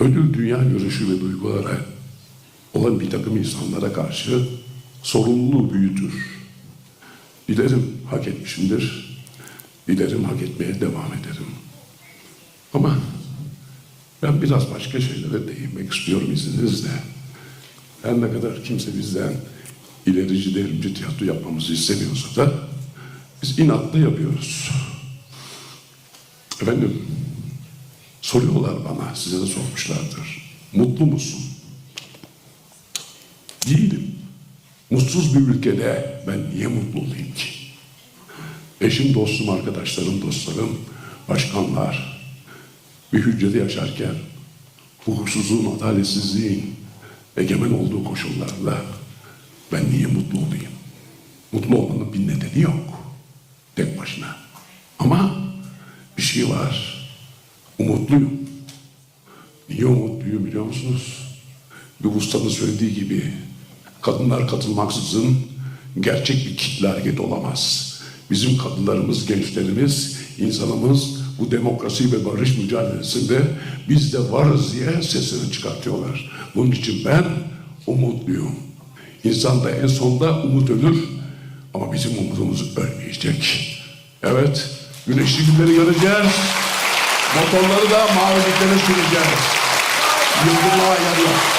ödül dünya görüşü ve duygulara olan bir takım insanlara karşı sorumluluğu büyütür. Dilerim hak etmişimdir. Dilerim hak etmeye devam ederim. Ama ben biraz başka şeylere değinmek istiyorum izninizle. Her ne kadar kimse bizden ilerici devrimci tiyatro yapmamızı istemiyorsa da biz inatla yapıyoruz. Efendim, soruyorlar bana, size de sormuşlardır. Mutlu musun? Değilim. Mutsuz bir ülkede ben niye mutlu olayım ki? Eşim, dostum, arkadaşlarım, dostlarım, başkanlar bir hücrede yaşarken hukuksuzluğun, adaletsizliğin egemen olduğu koşullarda ben niye mutlu olayım? Mutlu olmanın bir nedeni yok. Tek başına. Ama bir şey var. Umutluyum. Niye umutluyum biliyor musunuz? Bir ustanın söylediği gibi kadınlar katılmaksızın gerçek bir kitle hareket olamaz. Bizim kadınlarımız, gençlerimiz, insanımız bu demokrasi ve barış mücadelesinde biz de varız diye sesini çıkartıyorlar. Bunun için ben umutluyum. İnsan da en sonunda umut ölür ama bizim umudumuz ölmeyecek. Evet, güneşli günleri göreceğiz. Motorları da maviliklere süreceğiz. Yıldırma yer yok.